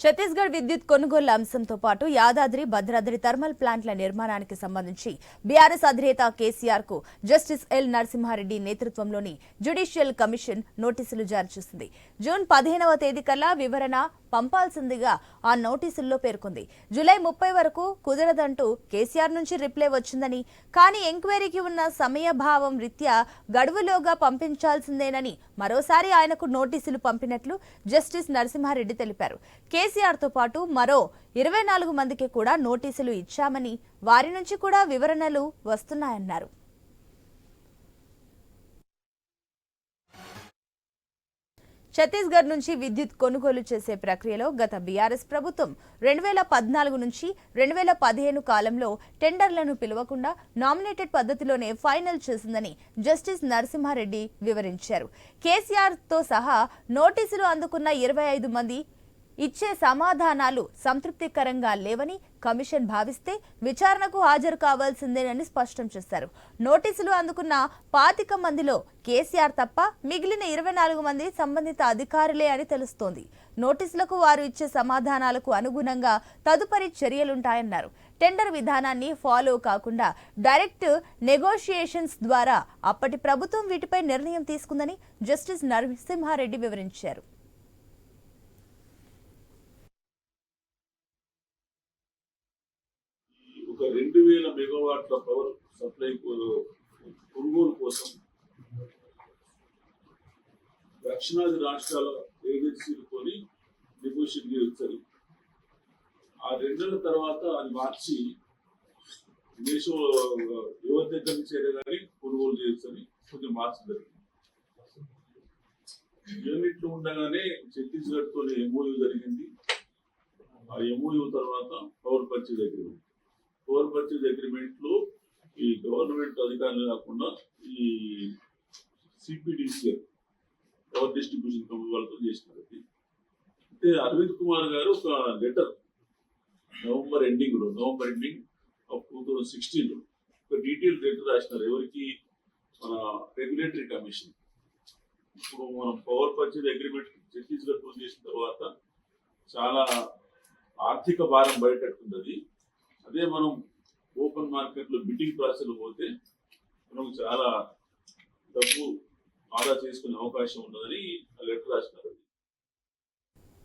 ఛత్తీస్గఢ్ విద్యుత్ కొనుగోలు అంశంతో పాటు యాదాద్రి భద్రాద్రి థర్మల్ ప్లాంట్ల నిర్మాణానికి సంబంధించి బీఆర్ఎస్ అధినేత కేసీఆర్కు జస్టిస్ ఎల్ నరసింహారెడ్డి నేతృత్వంలోని జ్యుడిషియల్ కమిషన్ నోటీసులు జారీ చేసింది. జూన్ పదిహేనవ తేదీ కల్లా వివరణ పంపాల్సిందిగా ఆ నోటీసుల్లో పేర్కొంది. జూలై ముప్పై వరకు కుదరదంటూ కేసీఆర్ నుంచి రిప్లై వచ్చిందని కానీ ఎంక్వైరీకి ఉన్న సమయభావం రీత్యా గడువులోగా పంపించాల్సిందేనని మరోసారి ఆయనకు నోటీసులు పంపినట్లు జస్టిస్ నరసింహారెడ్డి తెలిపారు. కేసీఆర్తో పాటు మరో ఇరవై నాలుగు మందికి కూడా నోటీసులు ఇచ్చామని వారి నుంచి కూడా వివరణలు వస్తున్నాయన్నారు. ఛత్తీస్గఢ్ నుంచి విద్యుత్ కొనుగోలు చేసే ప్రక్రియలో గత బీఆర్ఎస్ ప్రభుత్వం రెండు వేల పద్నాలుగు నుంచి రెండు వేల పదిహేను కాలంలో టెండర్లను పిలవకుండా నామినేటెడ్ పద్ధతిలోనే ఫైనల్ చేసిందని జస్టిస్ నరసింహారెడ్డి వివరించారు. కేసీఆర్తో సహా నోటీసులు అందుకున్న ఇరవై ఐదు మంది ఇచ్చే సమాధానాలు సంతృప్తికరంగా లేవని కమిషన్ భావిస్తే విచారణకు హాజరు కావాల్సిందేనని స్పష్టం చేశారు. నోటీసులు అందుకున్న పాతిక మందిలో కేసీఆర్ తప్ప మిగిలిన ఇరవై నాలుగు మంది సంబంధిత అధికారులే అని తెలుస్తోంది. నోటీసులకు వారు ఇచ్చే సమాధానాలకు అనుగుణంగా తదుపరి చర్యలుంటాయన్నారు. టెండర్ విధానాన్ని ఫాలో కాకుండా డైరెక్ట్ నెగోషియేషన్స్ ద్వారా అప్పటి ప్రభుత్వం వీటిపై నిర్ణయం తీసుకుందని జస్టిస్ నరసింహారెడ్డి వివరించారు. ఒక రెండు వేల మెగావాట్ల పవర్ సప్లై కొనుగోలు కోసం దక్షిణాది రాష్ట్రాల ఏజెన్సీలతోని నెగోషియేట్ చేస్తారు. ఆ రెండేళ్ళ తర్వాత అది మార్చి దేశంలో ఎవరి దగ్గర నుంచి కానీ కొనుగోలు చేయొచ్చని కొంచెం మార్చి జరిగింది. యూనిట్లు ఉండగానే ఛత్తీస్గఢ్ తోని ఎంఓయూ జరిగింది. ఆ ఎంఓయూ తర్వాత power purchase agreement power purchase అగ్రిమెంట్లో ఈ గవర్నమెంట్ అధికారులు కాకుండా ఈ సిపిడిసిఎల్ పవర్ డిస్ట్రిబ్యూషన్ కంపెనీ వాళ్ళతో చేసినారు. అయితే అరవింద్ కుమార్ గారు ఒక లెటర్ నవంబర్ ఎండింగ్లో November ending of two thousand సిక్స్టీన్లో ఒక డీటెయిల్ లెటర్ రాసినారు. ఎవరికి? మన రెగ్యులేటరీ కమిషన్. ఇప్పుడు మనం పవర్ పర్చేజ్ అగ్రిమెంట్ ఛత్తీస్గఢ్ పూజ చేసిన తర్వాత చాలా ఆర్థిక భారం బయటెట్టుకుంటుంది అదే మనం ఓపెన్ మార్కెట్లో బిడ్డింగ్ ప్రాసెస్ పోతే మనం చాలా డబ్బు ఆదా చేసుకునే అవకాశం ఉన్నదని లెటర్ రాసినారు.